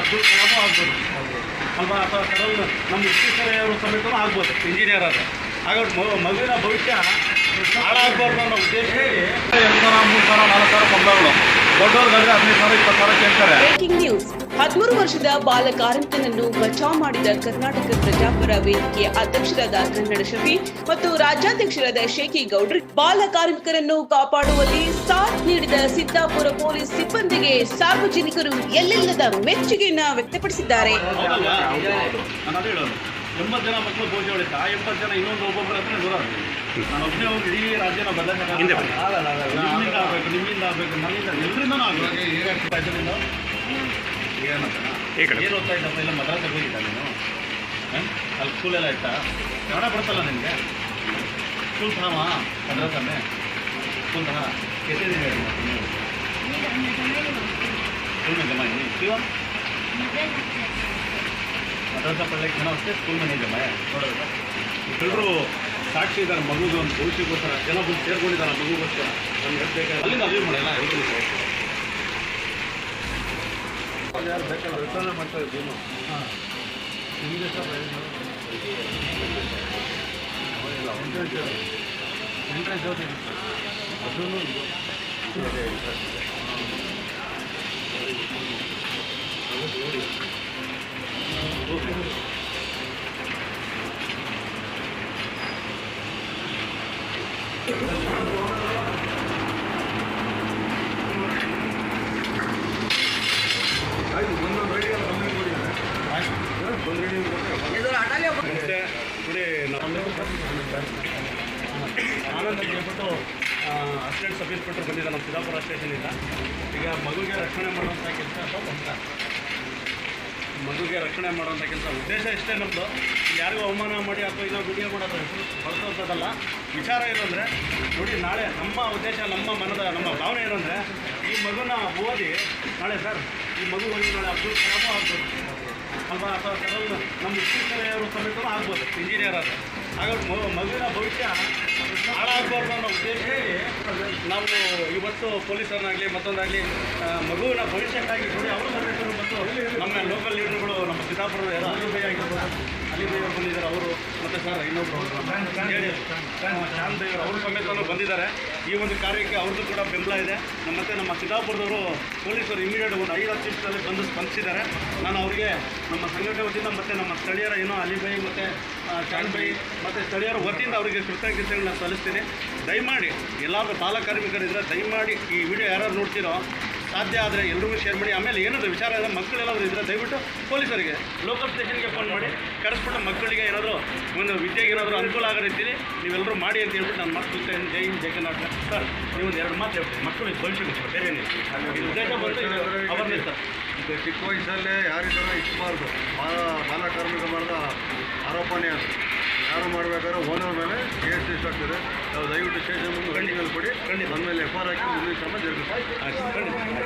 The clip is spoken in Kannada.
ಅಬ್ದುಲ್ ಕಲಾಮು ಆಗ್ಬೋದು. ಅಲ್ವಾ? ಅಥವಾ ಕಡಲ್ ನಮ್ಮ ವಿಶ್ವೇಶ್ವರಯ್ಯವರು ಸಮೇತ ಆಗ್ಬೋದು ಇಂಜಿನಿಯರ್ ಆದರೆ. ಹಾಗಾಗಿ ಮಗುವಿನ ಭವಿಷ್ಯ ಹಾಳಾಗಬಾರ್ದು ಅನ್ನೋ ಉದ್ದೇಶದಲ್ಲಿ ಎರಡು ಸಾವಿರ ಮೂರು ಸಾವಿರ ನಾಲ್ಕು ಸಾವಿರ ಕೊಂಬಗಳು ದೊಡ್ಡವ್ರಿಗಾದ್ರೆ ಹದಿನೈದು ಸಾವಿರ ಇಪ್ಪತ್ತು ಸಾವಿರ ಕೇಳ್ತಾರೆ. Breaking news. ಹದಿಮೂರು ವರ್ಷದ ಬಾಲ ಕಾರ್ಮಿಕನನ್ನು ಬಚಾವ್ ಮಾಡಿದ ಕರ್ನಾಟಕ ಪ್ರಜಾಪರ ವೇದಿಕೆಯ ಅಧ್ಯಕ್ಷರಾದ ಕನ್ನಡ ಶಫಿ ಮತ್ತು ರಾಜ್ಯಾಧ್ಯಕ್ಷರಾದ ಶೇಖಿ ಗೌಡ್ರಿ ಬಾಲ ಕಾರ್ಮಿಕರನ್ನು ಕಾಪಾಡುವಲ್ಲಿ ಸಾಥ್ ನೀಡಿದ ಸಿದ್ದಾಪುರ ಪೊಲೀಸ್ ಸಿಬ್ಬಂದಿಗೆ ಸಾರ್ವಜನಿಕರು ಎಲ್ಲೆಲ್ಲದ ಮೆಚ್ಚುಗೆಯನ್ನ ವ್ಯಕ್ತಪಡಿಸಿದ್ದಾರೆ ನಾನು ಎಂಬತ್ತು ಜನ ಮಕ್ಕಳು ಭೋಜ ಹೊಡಿತಾ ಆ ಎಂಬತ್ತು ಜನ ಇನ್ನೊಂದು ಒಬ್ಬೊಬ್ಬರ ಹತ್ರ ದೂರ ನಾನು ಒಬ್ಬನೇ ಹೋಗಿ ಇಡೀ ರಾಜ್ಯನ ಬದಲಾವಣೆ ನಿಮ್ಮಿಂದ ಆಗಬೇಕು ನಿಮ್ಮಿಂದ ಆಗಬೇಕು ನನ್ನಿಂದ ಎಲ್ಲರಿಂದನೂ ಆಗಬೇಕು ಇದರಿಂದ ಏನಂತ ಏನು ಓದ್ತಾ ಇದ್ದಪ್ಪ ಇಲ್ಲ ಮದ್ರಾಸಿಗೆ ಹೋಗಿದ್ದ ನೀನು ಹ? ಅಲ್ಲಿ ಸ್ಕೂಲೆಲ್ಲ ಇತ್ತಾ ಕನ್ನಡ ಬರ್ತಲ್ಲ ನಿನಗೆ ಸ್ಕೂಲ್ ತಾಮ ಮದ್ರಾಸನ್ನೇ school ¿Qué se debe tomar primero? Mira, una tamaño. ¿Una tamaño? ¿Sí va? Madras ಪಳ್ಳೆ ಜನ ಅಷ್ಟೇ ಸ್ಕೂಲ್ ಮನೆ ಜಮಾಯ ನೋಡೋದ ಎಲ್ಲರೂ ಸಾಕ್ಷಿ ಇದ್ದಾರೆ ಮಗುದು ಒಂದು ಭವಿಷ್ಯಕ್ಕೋಸ್ಕರ ಜನ ಬಂದು ಸೇರ್ಕೊಂಡಿದ್ದಾರೆ ಮಗುಗೋಸ್ಕರ ನಮ್ಗೆ ಬೇಕಾದ್ರೆ ಅಲ್ಲಿಂದ ಅಲ್ಲಿ ಮಾಡಲ್ಲ ಅದಕ್ಕೆ ಯಾರು ಬೇಕಲ್ಲ ರಿಟರ್ನ್ ಮಾಡ್ತಾರೆ ಹಾಂ ನಿಮಗೆ ನೋಡಿ ಮತ್ತೆ ನೋಡಿ ನಮ್ಮ ಆನಂದ್ ಅಂತ ಹೇಳ್ಬಿಟ್ಟು ಅಸಿಸ್ಟೆಂಟ್ ಸಬ್ ಇನ್ಸ್ಪೆಕ್ಟರ್ ಬಂದಿದ್ದಾರೆ ನಮ್ಮ ಸಿದ್ದಾಪುರ ಸ್ಟೇಷನಿಂದ ಈಗ ಮಗುಗೆ ರಕ್ಷಣೆ ಮಾಡುವಂಥ ಕೆಲಸ ಅಂತ ಮಗುಗೆ ರಕ್ಷಣೆ ಮಾಡುವಂಥ ಕೆಲಸ. ಉದ್ದೇಶ ಇಷ್ಟೇ ನಮ್ಮದು ಯಾರಿಗೂ ಅವಮಾನ ಮಾಡಿ ಅಥವಾ ಇದೋ ವಿಡಿಯೋ ಮಾಡೋದು ಬಳಸುವಂಥದ್ದಲ್ಲ ವಿಚಾರ ಏನಂದರೆ ನೋಡಿ, ನಾಳೆ ನಮ್ಮ ಉದ್ದೇಶ, ನಮ್ಮ ಮನದ, ನಮ್ಮ ಭಾವನೆ ಏನಂದರೆ ಈ ಮಗುನ ಓದಿ, ನಾಳೆ ಸರ್, ಈ ಮಗು ಓದಿ ನಾಳೆ ಅಬ್ದುಲ್ ಕಲಾಮು ಆಗ್ಬೋದು. ಅಲ್ವಾ? ಅಥವಾ ಕೆಲವು ನಮ್ಮ ವಿಶ್ವೇಶ್ವರಯ್ಯವರು ಸಮೇತ ಆಗ್ಬೋದು. ಇಂಜಿನಿಯರ್ ಆದರೆ. ಹಾಗಾಗಿ ಮಗುವಿನ ಭವಿಷ್ಯ ಹಾಳಾಗಬಾರ್ದು ಅನ್ನೋ ಉದ್ದೇಶದಲ್ಲಿ ನಾವು ಇವತ್ತು ಪೊಲೀಸರನ್ನಾಗಲಿ ಮತ್ತೊಂದಾಗಲಿ ಮಗುವಿನ ಭವಿಷ್ಯಕ್ಕಾಗಿ ನೋಡಿ ಅವರು ಮತ್ತು ನಮ್ಮ ಲೋಕಲ್ ಲೀಡರ್ಗಳು ನಮ್ಮ ಸಿದ್ದಾಪುರದ ಎಲ್ಲ ಆಗಿರ್ಬೋದು. ಅಲಿಬೈ ಅವರು ಬಂದಿದ್ದಾರೆ ಅವರು ಮತ್ತು ಸರ್ ಇನ್ನೊಬ್ಬರು ಬೈ ಅವರು ಸಮೇತ ಬಂದಿದ್ದಾರೆ. ಈ ಒಂದು ಕಾರ್ಯಕ್ಕೆ ಅವ್ರದ್ದು ಕೂಡ ಬೆಂಬಲ ಇದೆ. ಮತ್ತು ನಮ್ಮ ಸಿದ್ದಾಪುರದವರು ಪೊಲೀಸರು ಇಮಿಡಿಯೇಟ್ ಒಂದು ಐದು ಹತ್ತು ನಿಮಿಷದಲ್ಲಿ ಬಂದು ಸ್ಪಂದಿಸಿದ್ದಾರೆ. ನಾನು ಅವರಿಗೆ ನಮ್ಮ ಸಂಘಟನೆ ವತಿಯಿಂದ ಮತ್ತು ನಮ್ಮ ಸ್ಥಳೀಯರ ಏನೋ ಅಲಿಬಾಯಿ ಮತ್ತು ಶಾಂತ್ ಬೈ ಮತ್ತು ಸ್ಥಳೀಯರ ವತಿಯಿಂದ ಅವರಿಗೆ ಕೃತಜ್ಞತೆಗಳನ್ನ ಸಲ್ಲಿಸ್ತೀನಿ. ದಯಮಾಡಿ ಎಲ್ಲಾದರೂ ಬಾಲ ದಯಮಾಡಿ ಈ ವಿಡಿಯೋ ಯಾರು ನೋಡ್ತೀರೋ ಸಾಧ್ಯ ಆದರೆ ಎಲ್ರಿಗೂ ಶೇರ್ ಮಾಡಿ. ಆಮೇಲೆ ಏನಾದರೂ ವಿಚಾರ ಇದೆ ಮಕ್ಕಳೆಲ್ಲಾದರೂ ಇದ್ದರೆ ದಯವಿಟ್ಟು ಪೊಲೀಸರಿಗೆ ಲೋಕಲ್ ಸ್ಟೇಷನ್ಗೆ ಫೋನ್ ಮಾಡಿ. ಕರೆಸ್ಬಿಟ್ಟು ಮಕ್ಕಳಿಗೆ ಏನಾದರೂ ಒಂದು ವಿದ್ಯೆಗೆ ಏನಾದರೂ ಅನುಕೂಲ ಆಗೋ ನೀವೆಲ್ಲರೂ ಮಾಡಿ ಅಂತ ಹೇಳ್ಬಿಟ್ಟು ನಾನು ಮತ್ತೆ ಜೈ ಹಿಂದ್, ಜೈ ಕರ್ನಾಟಕ. ಸರ್, ನೀವು ಒಂದು ಎರಡು ಮಾತು ಹೇಳ್ತೀವಿ ಮಕ್ಕಳಿಗೆ ಭವಿಷ್ಯ ಬೇರೆ ಉದ್ದೇಶ ಬಂದು ಸರ್. ಚಿಕ್ಕ ವಯಸ್ಸಲ್ಲೇ ಯಾರಿಗೂ ಇಷ್ಟಬಾರ್ದು ಬಾಲ ಕಾರ್ಮಿಕ ಮಾಡಿದ ಆರೋಪನೇ ಅದು. ಯಾರು ಮಾಡಬೇಕಾದ್ರೆ ಓನರ್ ಮೇಲೆ ಕೇಸ್ ಆಗ್ತದೆ. ನಾವು ದಯವಿಟ್ಟು ಸ್ಟೇಷನ್ ಮುಂದೆ ಗಂಡಿನಲ್ಲಿ ಕೊಡಿ. ಬಂದ ಮೇಲೆ ಎಫ್ ಆರ್ ಹಾಕಿ ಮುಂದಿನ ಕ್ರಮ ಜರುಗಿಸ್ತೀವಿ